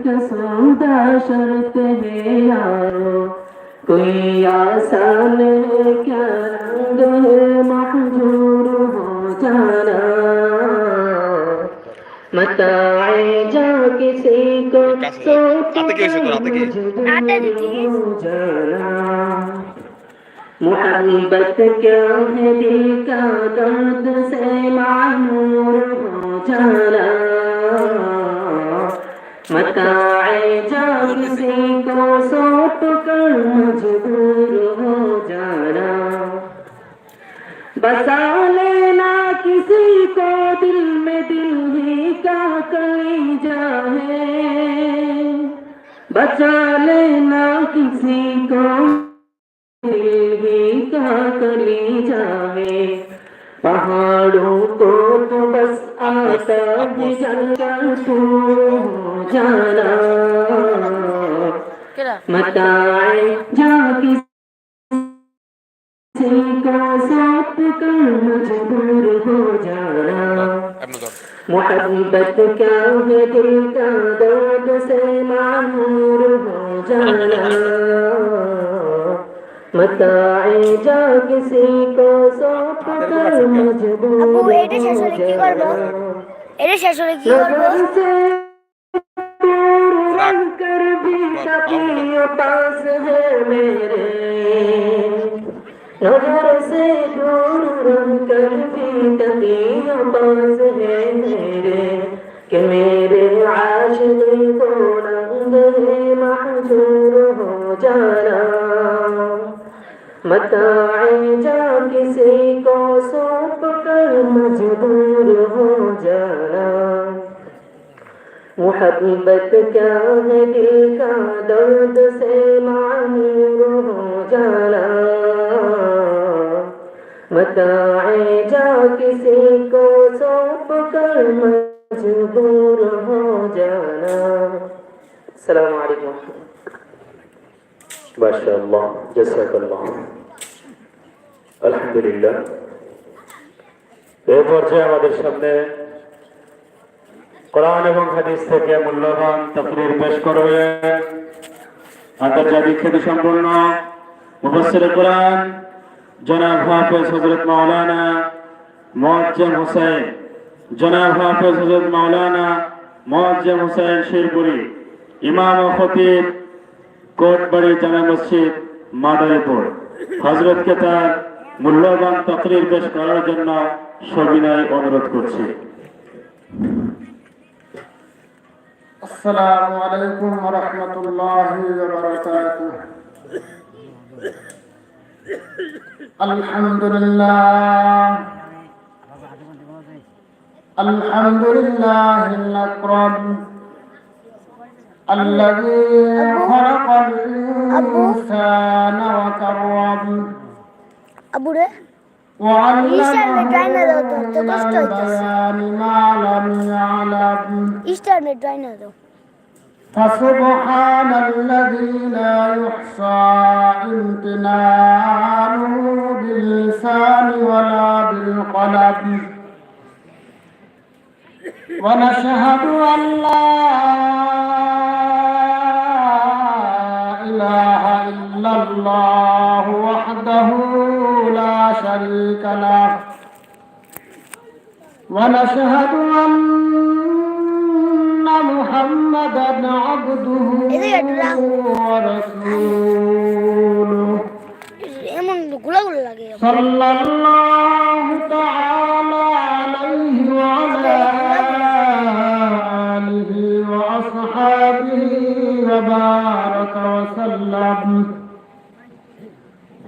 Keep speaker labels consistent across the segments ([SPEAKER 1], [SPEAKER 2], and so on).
[SPEAKER 1] گٹ سودا شرط ہے یارو کوئی آسان ہے کیا رنگ ہے محجور ہو جانا متا جا کسی کو
[SPEAKER 2] محبت کیا ہے دل کا درد
[SPEAKER 3] سے معمور
[SPEAKER 1] ہو جانا متاع جاگزی کو سوپ کر مجبور ہو جانا۔ بسا لینا کسی کو دل میں دل ہی کا کلی جائے بچا لینا کسی کو دل ہی کا کلی جائے پہاڑوں کو تو بس آتا بھی جل کر का कलीजा है पहाड़ों को तो बस आता है जलकर तू हो जाना मताए जा किसी को सौंप कर मजबूर हो जाना
[SPEAKER 2] এমন ধর
[SPEAKER 1] मोहब्बत क्या है दिल का दर्द से मामूर हो जाना मताए जा किसी को सौंप कर मजबूर
[SPEAKER 3] আপু,
[SPEAKER 1] हो
[SPEAKER 3] এটা শেষ হলে কি করবো?
[SPEAKER 1] जाना
[SPEAKER 3] এটা শেষ হলে কি করবো
[SPEAKER 1] नजर से दूर रह कर भी तकियों पास है मेरे नजर से दूर रह कर भी तकियों पास है मेरे कि मेरे आशिक को रंग है महजूर हो जाना मताए जा किसी को सौंप कर मजबूर हो जाना محبت کیا ہے دل کا درد سے معمور ہو جانا متاع جا کسی کو سوپ کر مجبور ہو جانا السلام
[SPEAKER 4] علیکم ماشاء اللہ جزاک اللہ الحمدللہ এ পর্যায়ে আমাদের সামনে কোরআন এবং হাদিস থেকে মূল্যবান তকরির পেশ করবে। আন্তর্জাতিক খ্যাতি সম্পূর্ণ। মুফসির কোরআন, জনাব হাফেজ হজরত মাওলানা মোয়াজ্জেম হোসেন জনাব হাফেজ হজরত মাওলানা মোয়াজ্জেম হোসেন শেরপুরি। ইমাম ও খতিব কোটবাড়ি জামা মসজিদ, মাদারীপুর। হজরতকে তার মূল্যবান তকরির পেশ করার জন্য সবিনয় অনুরোধ করছি।
[SPEAKER 5] السلام عليكم ورحمة الله وبركاته الحمد لله الحمد لله الأكرم الذي خلق الإنسان وكرم فسبحان الذي لا يحصى امتنانه باللسان ولا بالقلم ونشهد أن لا إله إلا الله وحده لا شريك له ونشهد أن محمدا عبده ورسوله صلى الله تعالى عليه وعلى آله وأصحابه وبارك وسلم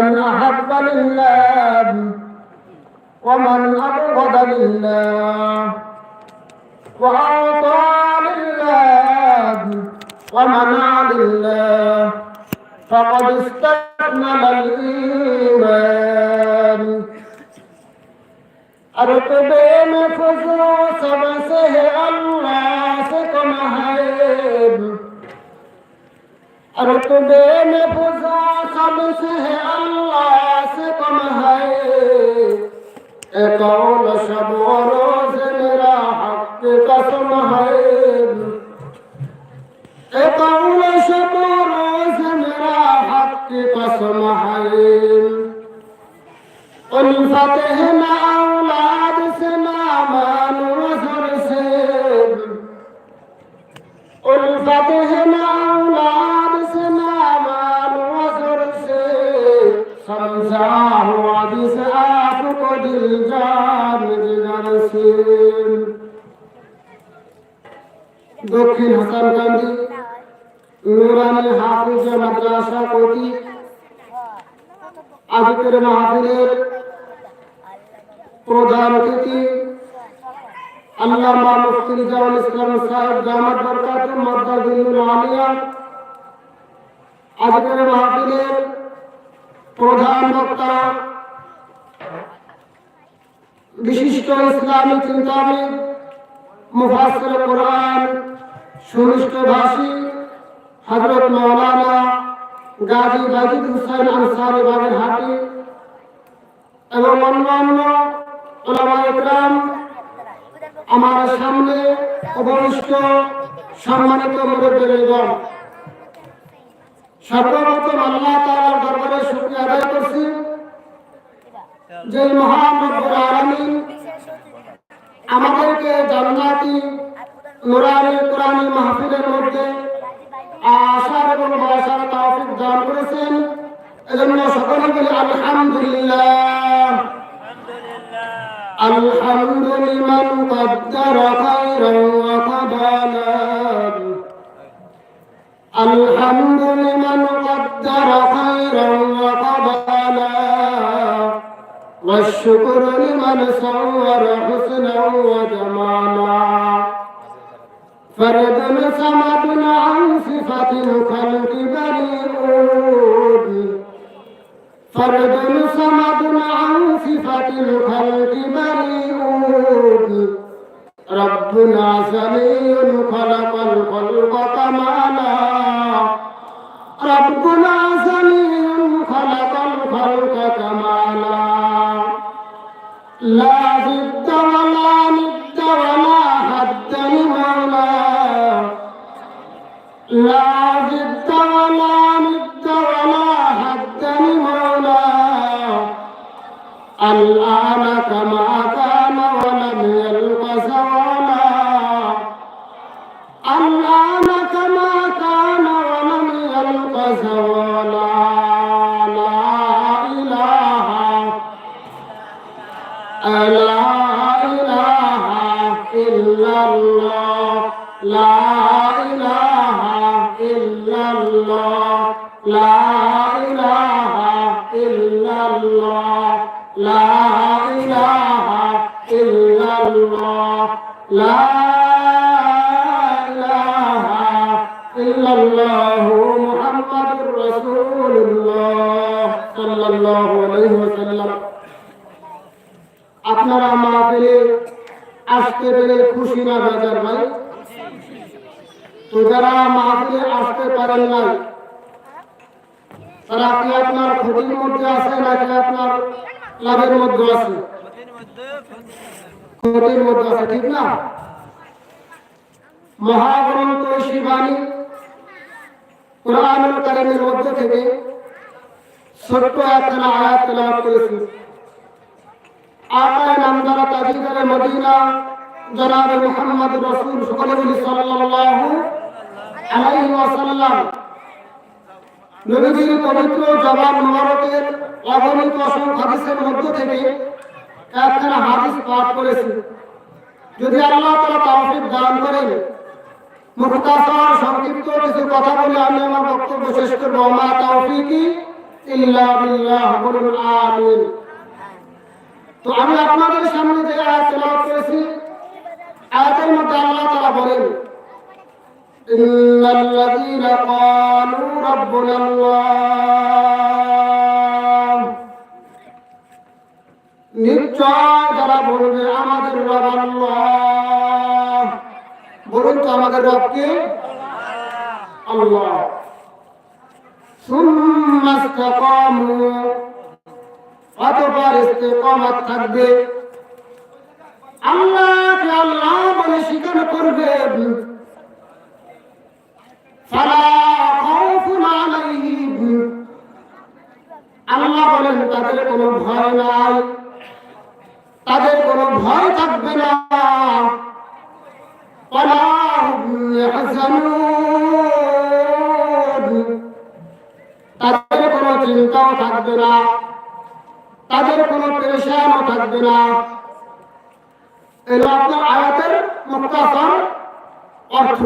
[SPEAKER 5] من أحب لله ومن أبغض لله وأعطى لله ومنع لله فقد استكمل الإيمان. ارتبه نفوس وسبسه الله سكمهيب अल्लाह से कम है अरतबे में फजो सबसे है अल्लाह से कम है एक और शब और रोज मेरा हक कसम है एक और शब और रोज मेरा हक कसम है उल्फत है ना औलाद আজকের মাহফিলের প্রধান বক্তা বিশিষ্ট ইসলামী চিন্তাবিদ মুফাসসির কোরআন সুনিষ্ঠ ভাষী হযরত মাওলানা গাজী বাজিদ হুসাইন আনসারি বাগের হাটি এবং অন্যান্য ওলামা ইকরাম আমার সামনে উপবিষ্ট সম্মানিত মুরব্বীগণ সর্বপ্রথম আল্লাহ তাআলার দরবারে শুকরিয়া আদায় করছি। যে মহান রব্বুল আলামিন فرد صمد عن صفة الخلق بريء ربنا سميع خلق ولم الله لا إله إلا الله محمد رسول الله صلى الله عليه وسلم আপনারা মাহফিলে আসতে পেরে খুশি না বেজার ভাই তো যারা মাহফিলে আসতে পারেন নাই তারা কি আপনার ক্ষতির মধ্যে আছে নাকি আপনার লাভের মধ্যে আছে ক্ষতির মধ্যে আছে, ঠিক না? মহাগ্রন্থ শিবানী কোরআনুল কারিমের মধ্যে থেকে ছোট্ট একটা আয়াত তেলাওয়াত করেছি। আকায় নামদারা তাজিদারে মদিনা, জনাব মুহাম্মদ রাসূল, সকলে বলি আলাইহি ওয়াসাল্লাম। নবীজির পবিত্র জবান মোবারকের অগণিত অসংখ্য হাদিসের মধ্য থেকে একখানা হাদিস পাঠ করেছি। যদি আল্লাহ তালা তাওফিক দান করেন, মুখতাসার সংক্ষিপ্ত কিছু কথা বলে আমি আমার বক্তব্য শেষ করব। আমার তাওফিকই ইল্লা বিল্লাহ, বলুন আমিন। তো আমি আপনাদের সামনে যে আয়াত তেলাওয়াত করেছি, আয়াতের মধ্যে আল্লাহ তাআলা বলেন, ইন্নাল্লাযীনা ক্বালু রাব্বুনাল্লাহ যারা বলবে, আমাদের বাবা আল্লাহ। বলুন তো আমাদের রবকে আল্লাহ। অতপর ইস্তেকমত থাকবে। আল্লাহকে আল্লাহ বলে স্বীকার করবে আল্লাহ বলেন, তাদের কোনো ভয় নাই। তাদের কোনো ভয় থাকবে না ওয়ালা হুম ইয়াহজানুন তাদের কোনো চিন্তাও থাকবে না তাদের কোনো পেরেশানও থাকবে না এলো আপনার আয়াতের মুক্তাসর অর্থ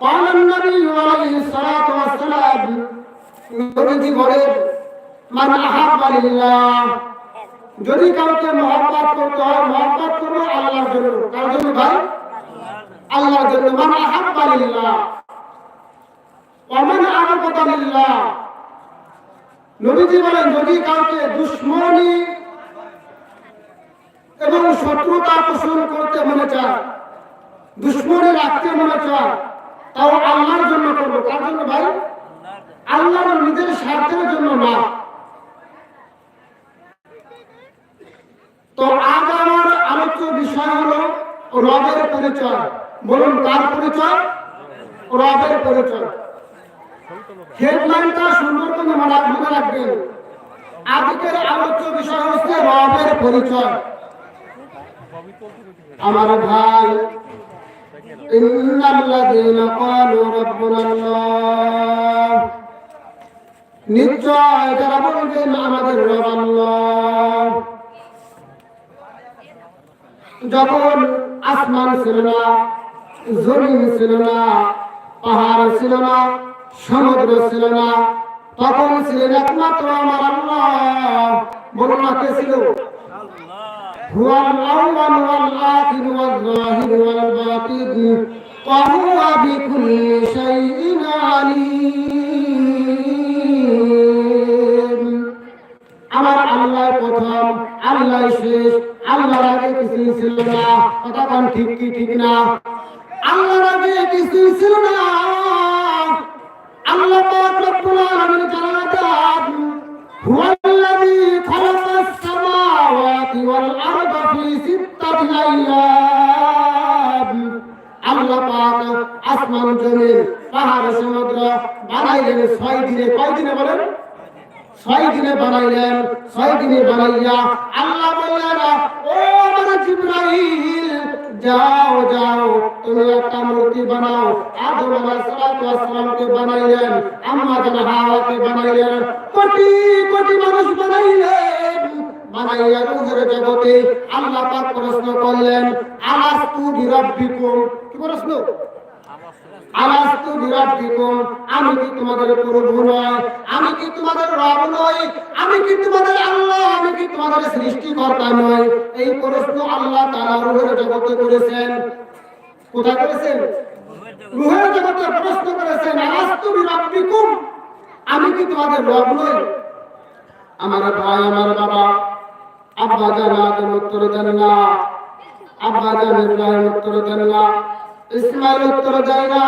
[SPEAKER 5] قال النبي عليه الصلاة والسلام নবীজি বলেন মান আহাব্বা লিল্লাহ যদি কাউকে মহব্বত করতে হয়, মহব্বত করব আল্লাহর জন্য। কার জন্য ভাই? আল্লাহর জন্য। মান আহাব্বা লিল্লাহ। অমান আবগতা লিল্লাহ। নবীজি বলেন, যদি কাউকে দুশ্মনী এবং শত্রুতা পোষণ করতে মনে চায়, দুশ্মনী রাখতে মনে চায়, তাও আল্লাহর জন্য করব। কার জন্য ভাই? আল্লাহর নিজের স্বার্থের জন্য না। তো আজ আমার আলোচ্য বিষয় হলো রবের পরিচয়। বলুন, কার পরিচয়? রবের পরিচয়। হেডলাইনটা সুন্দর করে মনে রাখবেন। আজকের আলোচ্য বিষয় হচ্ছে রবের পরিচয়। আমার ভাই নিশ্চয় যারা বলবেন আমাদের রব যখন আসমান ছিল না জমিন ছিল না পাহাড় ছিল না সমুদ্র ছিল না তখন ছিলেন একমাত্র আমার আল্লাহ বলুন না কে ছিল هو الأول والآخر والظاهر والباطن وهو بكل شيء عليم আমার আল্লাহ প্রথম, আল্লাহ শেষ, আল্লাহর আগে কিছুই ছিল না। কথা ঠিক কি, ঠিক না? আল্লাহর আগে কিছুই ছিল না। আল্লাহ পাক রব্বুল আলামিন জানাতেন হুয়াল্লাযী খালাকাস সামাওয়াতি ওয়াল সিত্তাতি আইয়াম আল্লাহ পাক আসমান জমিন, পাহাড়, সমুদ্র বানাইলেন ছয় দিনে। কয় দিনে বলেন? ছয় দিনে বানাইলেন, ছয় দিনে বানাইয়া আল্লাহ বললেন, ও আমার জিব্রাইল, যাও যাও, তুমি একটা মূর্তি বানাও। আদম আলাইহিস সালামকে বানাইলেন, আম্মা জান হাওয়াকে বানাইলেন। কোটি কোটি মানুষ বানাইলেন। বানাইয়া রুহের জগতে আল্লাহ পাক প্রশ্ন করলেন, আলাস্তু বিরাব্বিকুম? কি প্রশ্ন? আলাস্তু বিরাব্বিকুম আমি কি তোমাদের প্রভু নয়? আমি কি তোমাদের রব নই? আমি কি তোমাদের আল্লাহ? আমি কি তোমাদের সৃষ্টিকর্তা নই? এই প্রশ্ন আল্লাহ তাআলা রূহের জগতে করেছেন। কোথায় করেছেন? রূহের জগতে প্রশ্ন করেছেন, আলাস্তু বিরাব্বিকুম? আমি কি তোমাদের রব নই? আমার ভাই, আমার বাবা, আব্বা জান উত্তর দেন না। আব্বা জান ইব্রাহিম উত্তর দেন না। ইসমাইল উত্তর দেন না।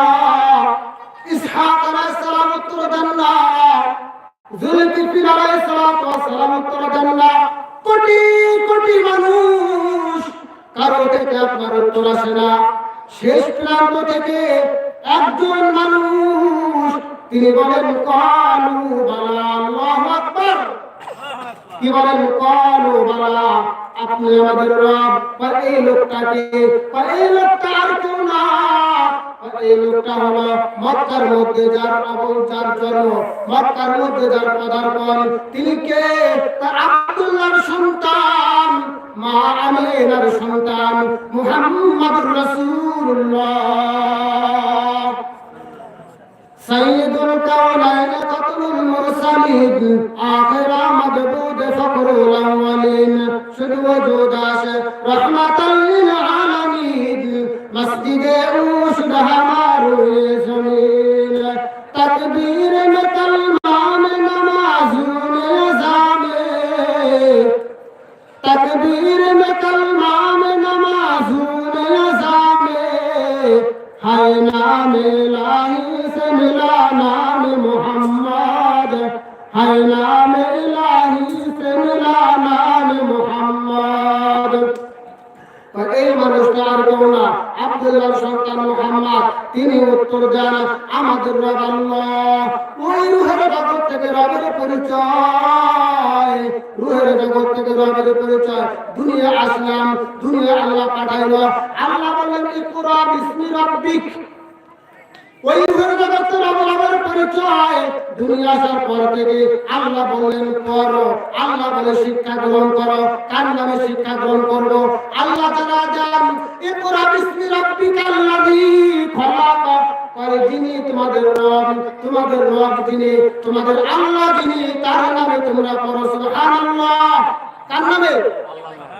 [SPEAKER 5] ইসহাক আলাইহিস সালাম উত্তর দেন না। জুলকিফিল আলাইহিস সালাম উত্তর দেন না। কোটি কোটি মানুষ, কারও থেকে আপনার উত্তর আসে না। শেষ প্রান্ত থেকে একজন মানুষ, তিনি বলেন, কালু বালা, আল্লাহু আকবার। কি বলেন, কালু বালা আপনি আমাদের রব বা এই লোকটাকে বা এই লোকটা আর কেউ না এই লোকটা হলো মক্কার মধ্যে যার আবুল যার জন্ম, মক্কার মধ্যে যার পদার্পণ। তিনি কে? তা সন্তান, মা আমিনার সন্তান, মুহাম্মাদুর রাসূলুল্লাহ। سید القولین قتل المرسلید آخر آمد بود فقر الاولین. شد و وجوداش رحمت للعالمین. مسجد او شد ہمارو زمین. تکبیر میں کلمان نمازیوں نظام. تکبیر میں کلمان نمازیوں نظام. ہے نام الہی মিলা নাম মোহাম্মদ। হায় নাম ইলাহি সে মিলা নাম মোহাম্মদ। এই মানুষটা আর কেউ না, আব্দুল্লাহ সরকার মোহাম্মদ। তিনি উত্তর দেন, আমাদের রব আল্লাহ। ওই রুহের জগৎ থেকে রবের পরিচয়। রুহের জগৎ থেকে রবের পরিচয়। দুনিয়া আসলাম, দুনিয়া আল্লাহ পাঠাইল। আল্লাহ বললেন, ইকুরা বিসমি রাব্বিক। ওই রুহের জগতের রবের পরিচয় দুনিয়া আসার পর থেকে আল্লাহ বললেন পড়ো আল্লাহ বলে, শিক্ষা গ্রহণ করো। কার নামে শিক্ষা গ্রহণ করব? আল্লাহ তারা যান ইকরা বিসমি রাব্বিকাল্লাযী খলাক করে যিনি তোমাদের রব তোমাদের রব যিনি, তোমাদের আল্লাহ যিনি, তার নামে তোমরা পড়ো, সুবহানাল্লাহ। কার নামে?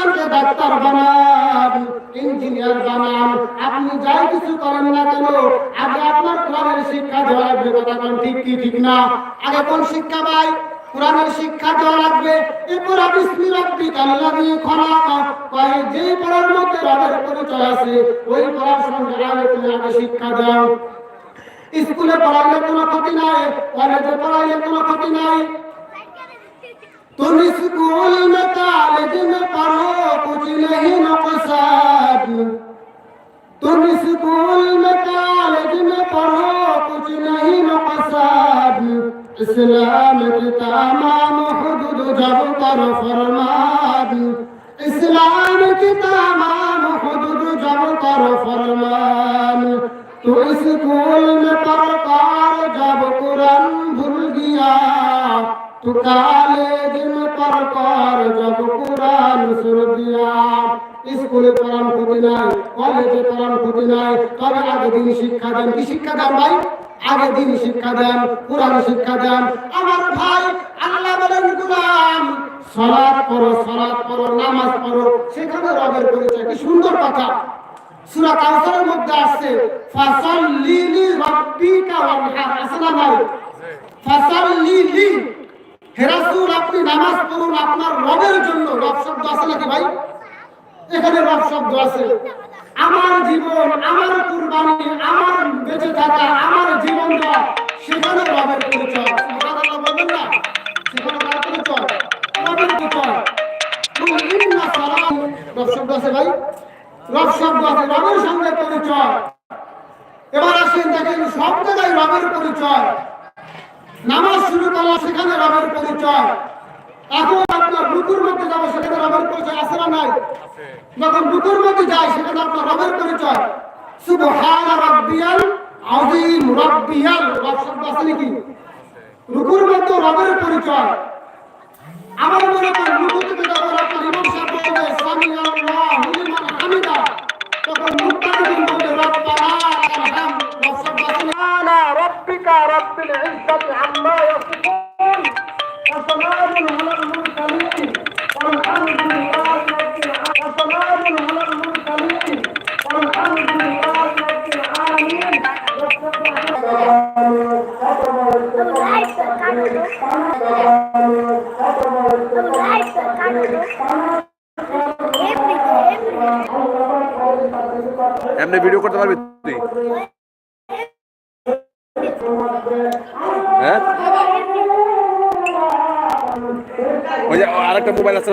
[SPEAKER 5] সন্তানকে ডাক্তার বানান, ইঞ্জিনিয়ার বানান। আপনি যাই কিছু করেন না কেন, আগে আপনার কোরআনের শিক্ষা দেওয়া লাগবে, কথা কোন ঠিক কি, ঠিক না? আগে কোন শিক্ষা পাই কোরআনের শিক্ষা দেওয়া লাগবে। এরপর বিসমি রাব্বিক আল্লাযী খলাক। কয় যে পড়ার মধ্যে রবের পরিচয় আছে, ওই পড়ার সঙ্গে আগে তুমি আগে শিক্ষা দাও। স্কুলে পড়াইলে কোনো ক্ষতি নাই, কলেজে পড়াইলে কোনো ক্ষতি নাই। تم اسکول میں کالج میں پڑھو، کچھ نہیں مقصد تم اسکول میں کالج میں پڑھو، کچھ نہیں مقصد اسلام کی تمام حدود جب کر فرماد۔ اسلام کی تمام حدود جب کر فرمان تو اسکول میں پرکار جب قرآن بھول گیا तो कॉलेज में पढ़कर जब कुरान सुन दिया স্কুলে পড়ান ক্ষতি নাই কলেজে পড়ান ক্ষতি নাই তবে আগে দিন শিক্ষা দেন কি শিক্ষা দেন ভাই আগে দিন শিক্ষা দেন কোরআন শিক্ষা দেন আমার ভাই আল্লাহ বলেন গুলাম সালাত পড়ো সালাত পড়ো নামাজ পড়ো সেখানে রবের পরিচয় কি সুন্দর কথা সূরা কাউসারের মধ্যে আসছে ফাসাল্লি লি রাব্বিকা ওয়ানহার আছে না নাই ফাসাল্লি লি হে রাসূল, আপনি নামাজ পড়ুন, আপনার রবের জন্য। রব শব্দ আছে নাকি ভাই? এখানে রব শব্দ আছে। আমার জীবন, আমার কুরবানি, আমার বেঁচে থাকা, আমার জীবন দেওয়া, সেখানে রবের পরিচয় সুবহানাল্লাহ বলবেন না? সেখানে ভাই? রব রবের সঙ্গে পরিচয়। এবার আসেন দেখেন, সব জায়গায় রবের পরিচয়। নামাজ শুরু করা সেখানে রবের পরিচয়। এখন আপনার বুকুর মধ্যে যাব, সেখানে রবের পরিচয় আছে না নাই? যখন বুকুর মধ্যে যায় সেখানে আপনার রবের পরিচয়। সুবহান রাব্বিয়াল আযীম, রাব্বিয়াল, রব শব্দ আছে নাকি? রুকুর মধ্যে রবের পরিচয়। আমার মনে করেন রুকু থেকে যখন আপনার ইমাম সাহেব বলবে সামি আল্লাহু লিমান হামিদা। তখন মুক্তা যখন বলবে রব্বানা
[SPEAKER 6] সালাম রব্বানা রব্বিকা রব্বিল ইজ্জাতি
[SPEAKER 5] আম্মা ইয়াসিফুন ওয়া সালামুন আলাল মুরসালিন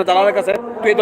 [SPEAKER 5] জালালের কাছে। তুই এই